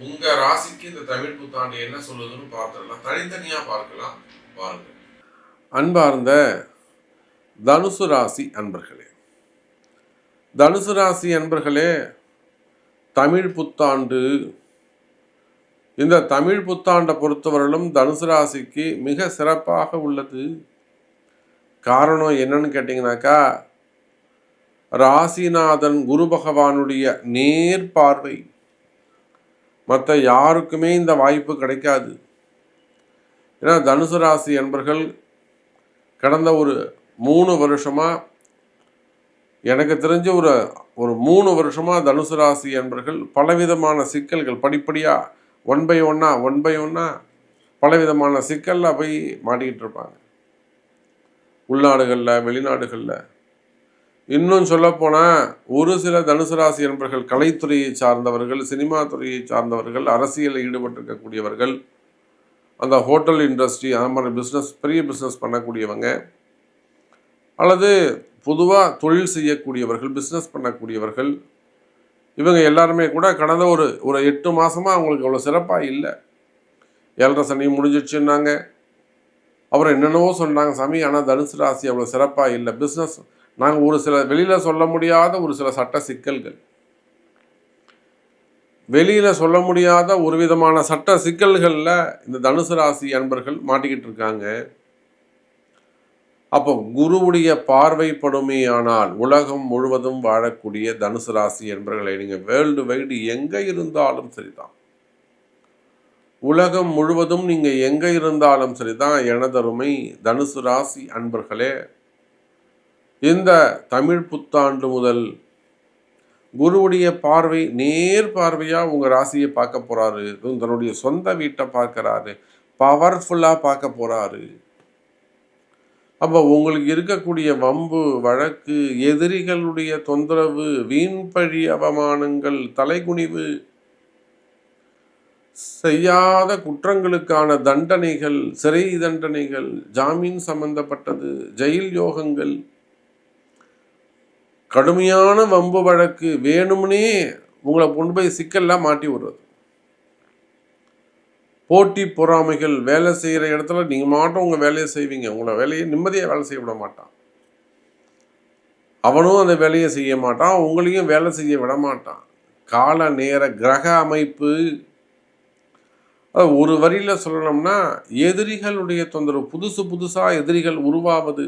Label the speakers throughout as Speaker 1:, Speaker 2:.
Speaker 1: உங்க ராசிக்கு இந்த தமிழ் புத்தாண்டு என்ன சொல்லுதுன்னு பார்த்துடலாம். தனித்தனியா பார்க்கலாம். பாருங்க அன்பார்ந்த தனுசு ராசி அன்பர்களே. தனுசு ராசி அன்பர்களே தமிழ் புத்தாண்டு இந்த தமிழ் புத்தாண்டை பொறுத்தவரையிலும் தனுசு ராசிக்கு மிக சிறப்பாக உள்ளது. காரணம் என்னன்னு கேட்டிங்கனாக்கா ராசிநாதன் குரு பகவானுடைய நேர் பார்வை. மற்ற யாருக்குமே இந்த வாய்ப்பு கிடைக்காது. ஏன்னா தனுசு ராசி என்பர்கள் கடந்த ஒரு மூணு வருஷமாக எனக்கு தெரிஞ்ச ஒரு ஒரு மூணு வருஷமாக தனுசு ராசி என்பர்கள் பலவிதமான சிக்கல்கள் படிப்படியாக ஒன் பை ஒன்னா ஒன் பை ஒன்னா பலவிதமான சிக்கலில் போய் மாட்டிக்கிட்டு இருப்பாங்க. உள்நாடுகளில் வெளிநாடுகளில் இன்னும் சொல்லப்போனால் ஒரு சில தனுசு ராசி என்பர்கள் கலைத்துறையை சார்ந்தவர்கள் சினிமா துறையை சார்ந்தவர்கள் அரசியலில் ஈடுபட்டிருக்கக்கூடியவர்கள் அந்த ஹோட்டல் இண்டஸ்ட்ரி அந்த மாதிரி பிஸ்னஸ் பெரிய பிஸ்னஸ் பண்ணக்கூடியவங்க அல்லது பொதுவாக தொழில் செய்யக்கூடியவர்கள் பிஸ்னஸ் பண்ணக்கூடியவர்கள் இவங்க எல்லாருமே கூட கடந்த ஒரு ஒரு எட்டு மாதமாக அவங்களுக்கு அவ்வளோ சிறப்பாக இல்லை. ஏழரை சனி முடிஞ்சிடுச்சுன்னாங்க. அப்புறம் என்னென்னவோ சொன்னாங்க சாமி ஆனால் தனுசு ராசி அவ்வளோ சிறப்பாக இல்லை. பிஸ்னஸ் நாங்கள் ஒரு சில வெளியில் சொல்ல முடியாத ஒரு சில சட்ட சிக்கல்கள். வெளியில் சொல்ல முடியாத ஒரு விதமான சட்ட சிக்கல்களில் இந்த தனுசு ராசி அன்பர்கள் மாட்டிக்கிட்டு இருக்காங்க. அப்போ குருவுடைய பார்வைப்படுமே ஆனால் உலகம் முழுவதும் வாழக்கூடிய தனுசு ராசி என்பர்களை நீங்கள் வேர்ல்டு வைடு எங்கே இருந்தாலும் சரிதான். உலகம் முழுவதும் நீங்கள் எங்கே இருந்தாலும் சரிதான். எனதருமை தனுசு ராசி அன்பர்களே இந்த தமிழ் புத்தாண்டு முதல் குருவுடைய பார்வை நேர் பார்வையாக உங்கள் ராசியை பார்க்க போகிறாரு தன்னுடைய சொந்த வீட்டை பார்க்குறாரு. பவர்ஃபுல்லாக பார்க்க போகிறாரு அப்போ உங்களுக்கு இருக்கக்கூடிய வம்பு வழக்கு எதிரிகளுடைய தொந்தரவு வீண்பழி அவமானங்கள் தலைகுனிவு செய்யாத குற்றங்களுக்கான தண்டனைகள் சிறை தண்டனைகள் ஜாமீன் சம்பந்தப்பட்டது ஜெயில் யோகங்கள் கடுமையான வம்பு வழக்கு வேணும்னே உங்களை கொண்டு போய் சிக்கல்லாம் மாட்டி விடுறது. போட்டி பொறாமைகள் வேலை செய்கிற இடத்துல நீங்கள் மாட்டோம் உங்கள் வேலையை செய்வீங்க. உங்களை வேலையை நிம்மதியாக வேலை செய்ய விட மாட்டான்.
Speaker 2: அவனும் அந்த வேலையை செய்ய மாட்டான் உங்களையும் வேலை செய்ய விட மாட்டான். கால நேர கிரக அமைப்பு. ஒரு வரியில் சொல்லணும்னா எதிரிகளுடைய தொந்தரவு புதுசு புதுசாக எதிரிகள் உருவாவது.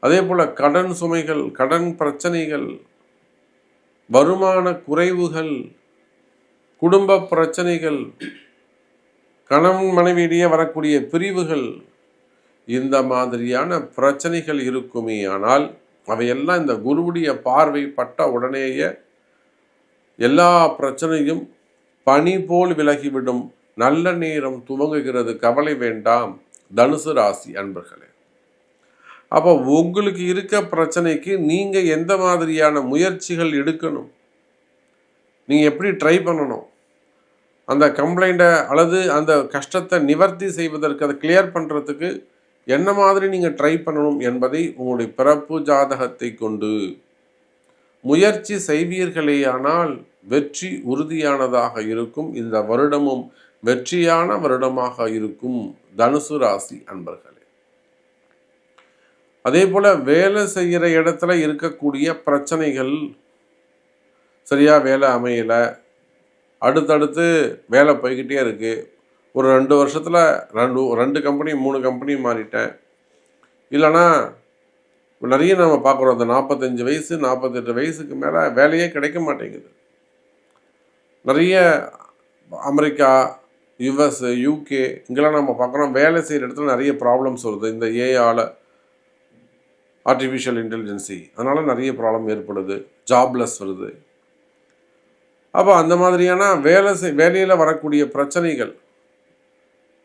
Speaker 2: அதே போல் கடன் சுமைகள் கடன் பிரச்சனைகள் வருமான குறைவுகள் குடும்ப பிரச்சனைகள் கணவன் மனைவியிடையே வரக்கூடிய பிரிவுகள் இந்த மாதிரியான பிரச்சனைகள் இருக்குமே ஆனால் அவையெல்லாம் இந்த குருவுடைய பார்வை பட்ட உடனேயே எல்லா பிரச்சனையும் பனி போல் விலகிவிடும். நல்ல நேரம் துவங்குகிறது. கவலை வேண்டாம். தனுசு ராசி அன்பர்களே. அப்போ உங்களுக்கு இருக்க பிரச்சனைக்கு நீங்கள் எந்த மாதிரியான முயற்சிகள் எடுக்கணும்? நீங்கள் எப்படி ட்ரை பண்ணணும்? அந்த கம்ப்ளைண்ட்டை அல்லது அந்த கஷ்டத்தை நிவர்த்தி செய்வதற்கு அதை கிளியர் பண்ணுறதுக்கு என்ன மாதிரி நீங்கள் ட்ரை பண்ணணும் என்பதை உங்களுடைய பிறப்பு ஜாதகத்தை கொண்டு. முயற்சி செய்வீர்களேயானால் வெற்றி உறுதியானதாக இருக்கும். இந்த வருடமும் வெற்றியான வருடமாக இருக்கும். தனுசு ராசி அன்பர்கள். அதே போல் வேலை செய்கிற இடத்துல இருக்கக்கூடிய பிரச்சனைகள் சரியாக வேலை அமையலை. அடுத்தடுத்து வேலை போய்கிட்டே இருக்குது ஒரு ரெண்டு வருஷத்தில் ரெண்டு ரெண்டு கம்பெனி மூணு கம்பெனி மாறிட்டேன். இல்லைன்னா நிறைய நம்ம பார்க்குறோம். அந்த நாற்பத்தஞ்சு வயசு நாற்பத்தெட்டு வயசுக்கு மேலே வேலையே கிடைக்க மாட்டேங்குது. நிறைய அமெரிக்கா யுஎஸ் யூகே இங்கெல்லாம் நம்ம பார்க்குறோம். வேலை செய்கிற இடத்துல நிறைய ப்ராப்ளம்ஸ் வருது. இந்த ஏஆல ஆர்டிஃபிஷியல் இன்டெலிஜென்சி அதனால் நிறைய ப்ராப்ளம் ஏற்படுது. ஜாப்லெஸ் வருது. அப்போ அந்த மாதிரியான வேலை செய் வேலையில் வரக்கூடிய பிரச்சனைகள்.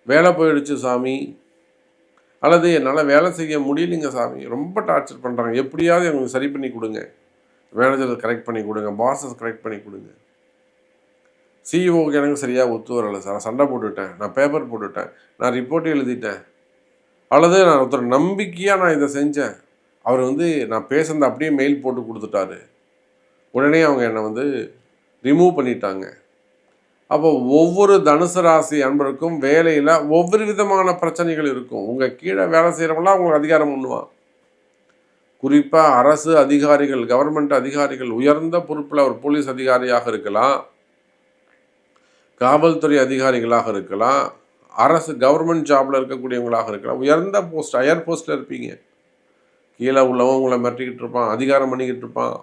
Speaker 2: வேலை போயிடுச்சு சாமி. அல்லது என்னால் வேலை செய்ய முடியலைங்க சாமி. ரொம்ப டார்ச்சர் பண்ணுறாங்க எப்படியாவது எங்களுக்கு சரி பண்ணி கொடுங்க. மேனேஜர் கரெக்ட் பண்ணி கொடுங்க. பாஸஸ் கரெக்ட் பண்ணி கொடுங்க. சிஇஓக்கு எனக்கு சரியாக ஒத்து வரலை சார். சண்டை போட்டுவிட்டேன் நான் பேப்பர் போட்டுவிட்டேன் நான் ரிப்போர்ட் எழுதிட்டேன். அல்லது நான் ஒருத்தர் நம்பிக்கையாக நான் இதை செஞ்சேன். அவர் வந்து நான் பேசுனதை அப்படியே மெயில் போட்டு கொடுத்துட்டாரு. உடனே அவங்க என்னை வந்து ரிமூவ் பண்ணிட்டாங்க. அப்போ ஒவ்வொரு தனுசு ராசி அன்பருக்கும் வேலையில் ஒவ்வொரு விதமான பிரச்சனைகள் இருக்கும். உங்கள் கீழே வேலை செய்கிறவங்களாம் அவங்களுக்கு அதிகாரம் பண்ணுவான் குறிப்பாக அரசு அதிகாரிகள் கவர்மெண்ட் அதிகாரிகள் உயர்ந்த பொறுப்பில் ஒரு போலீஸ் அதிகாரியாக இருக்கலாம். காவல்துறை அதிகாரிகளாக இருக்கலாம். அரசு கவர்மெண்ட் ஜாபில் இருக்கக்கூடியவங்களாக இருக்கலாம். உயர்ந்த போஸ்ட் ஹையர் போஸ்ட்டில் இருப்பீங்க. கீழே உள்ளவன் உங்களை மிரட்டிக்கிட்டு இருப்பான் அதிகாரம் பண்ணிக்கிட்டு இருப்பான்.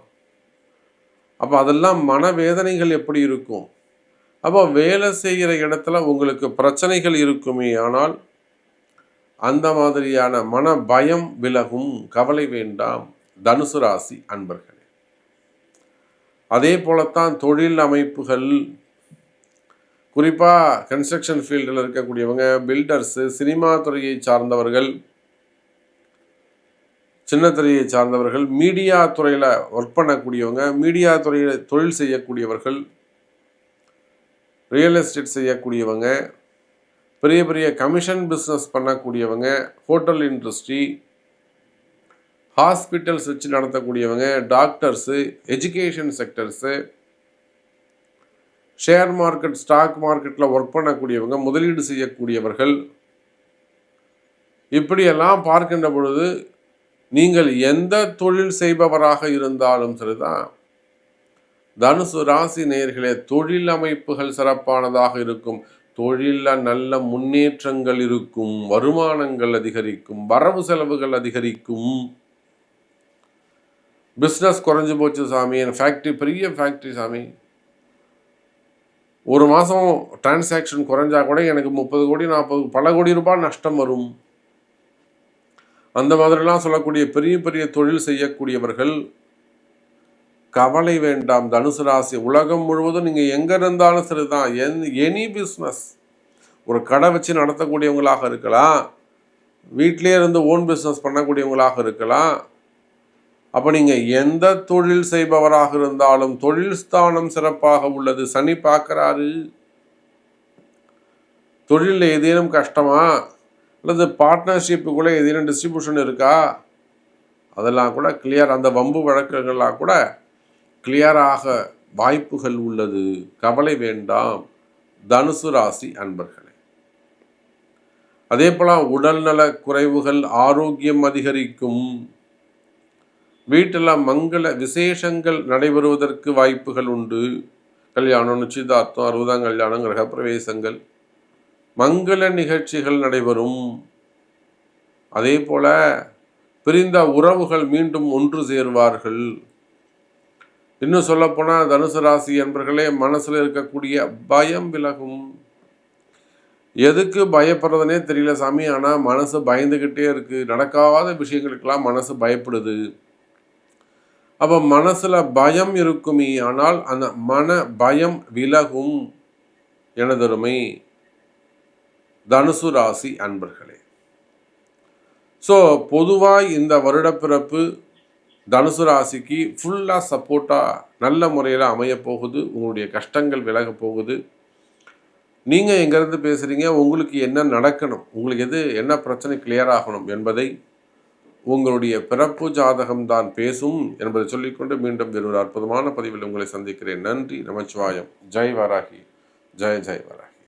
Speaker 2: அப்போ அதெல்லாம் மனவேதனைகள் எப்படி இருக்கும்? அப்போ வேலை செய்கிற இடத்துல உங்களுக்கு பிரச்சனைகள் இருக்குமே ஆனால் அந்த மாதிரியான மன பயம் விலகும் கவலை வேண்டாம் தனுசு ராசி அன்பர்களே. அதே போலத்தான் தொழில் அமைப்புகள் குறிப்பாக கன்ஸ்ட்ரக்ஷன் ஃபீல்டில் இருக்கக்கூடியவங்க பில்டர்ஸு சினிமா துறையை சார்ந்தவர்கள் சின்ன துறையை சார்ந்தவர்கள் மீடியா துறையில் ஒர்க் பண்ணக்கூடியவங்க மீடியா துறையில் தொழில் செய்யக்கூடியவர்கள் ரியல் எஸ்டேட் செய்யக்கூடியவங்க பெரிய பெரிய கமிஷன் பிஸ்னஸ் பண்ணக்கூடியவங்க ஹோட்டல் இண்டஸ்ட்ரி ஹாஸ்பிட்டல்ஸ் வச்சு நடத்தக்கூடியவங்க doctors education sectors share market stock மார்க்கெட்டில் ஒர்க் பண்ணக்கூடியவங்க முதலீடு செய்யக்கூடியவர்கள். இப்படியெல்லாம் பார்க்கின்ற பொழுது நீங்கள் எந்த தொழில் செய்பவராக இருந்தாலும் சரிதான். தனுசு ராசி நேர்களே தொழில் அமைப்புகள் சிறப்பானதாக இருக்கும். தொழிலில் நல்ல முன்னேற்றங்கள் இருக்கும். வருமானங்கள் அதிகரிக்கும். வரவு செலவுகள் அதிகரிக்கும். பிஸ்னஸ் குறைஞ்சு போச்சு சாமி. என் ஃபேக்ட்ரி பெரிய ஃபேக்ட்ரி சாமி. ஒரு மாதம் டிரான்சாக்ஷன் குறைஞ்சா கூட எனக்கு முப்பது கோடி நாற்பது பல கோடி ரூபாய் நஷ்டம் வரும். அந்த மாதிரிலாம் சொல்லக்கூடிய பெரிய பெரிய தொழில் செய்யக்கூடியவர்கள் கவலை வேண்டாம். தனுசு ராசி உலகம் முழுவதும் நீங்கள் எங்கே இருந்தாலும் சரிதான். என் எனி பிஸ்னஸ் ஒரு கடை வச்சு நடத்தக்கூடியவங்களாக இருக்கலாம். வீட்டிலே இருந்து ஓன் பிஸ்னஸ் பண்ணக்கூடியவங்களாக இருக்கலாம். அப்போ நீங்கள் எந்த தொழில் செய்பவராக இருந்தாலும் தொழில் ஸ்தானம் சிறப்பாக உள்ளது. சனி பார்க்குறாரு தொழிலில் ஏதேனும் கஷ்டமா? அல்லது பார்ட்னர்ஷிப்புக்குள்ளே எதிரும் டிஸ்ட்ரிபியூஷன் இருக்கா? அதெல்லாம் கூட கிளியர் அந்த வம்பு வழக்குகள்லாம் கூட கிளியராக வாய்ப்புகள் உள்ளது. கவலை வேண்டாம். தனுசு ராசி அன்பர்களே. அதே போல உடல்நல குறைவுகள் ஆரோக்கியம் அதிகரிக்கும். வீட்டில் மங்கள விசேஷங்கள் நடைபெறுவதற்கு வாய்ப்புகள் உண்டு. கல்யாணம் நிச்சயதார்த்தம் அறுபதாம் கல்யாணம் கிரகப்பிரவேசங்கள் மங்கள நிகழ்ச்சிகள் நடைபெறும். அதே போல பிரிந்த உறவுகள் மீண்டும் ஒன்று சேர்வார்கள். இன்னும் சொல்லப்போனால் தனுசு ராசி என்பர்களே மனசில் இருக்கக்கூடிய பயம் விலகும். எதுக்கு பயப்படுறதுனே தெரியல சாமி ஆனால் மனசு பயந்துக்கிட்டே இருக்கு. நடக்காத விஷயங்களுக்கெல்லாம் மனசு பயப்படுது. அப்போ மனசில் பயம் இருக்குமே ஆனால் அந்த மன பயம் விலகும். எனதருமை தனுசு ராசி அன்பர்களே. ஸோ பொதுவாக இந்த வருடப்பிறப்பு தனுசு ராசிக்கு ஃபுல்லாக சப்போர்ட்டாக நல்ல முறையில் அமையப்போகுது உங்களுடைய கஷ்டங்கள் விலக போகுது. நீங்கள் எங்கேருந்து பேசுகிறீங்க உங்களுக்கு என்ன நடக்கணும்? உங்களுக்கு எது என்ன பிரச்சனை கிளியர் ஆகணும் என்பதை உங்களுடைய பிறப்பு ஜாதகம் தான் பேசும் என்பதை சொல்லிக்கொண்டு மீண்டும் வேறு ஒரு அற்புதமான பதிவில் உங்களை சந்திக்கிறேன். நன்றி நமச்சிவாயம். ஜெய் வராகி. ஜெய் ஜெய் வராகி.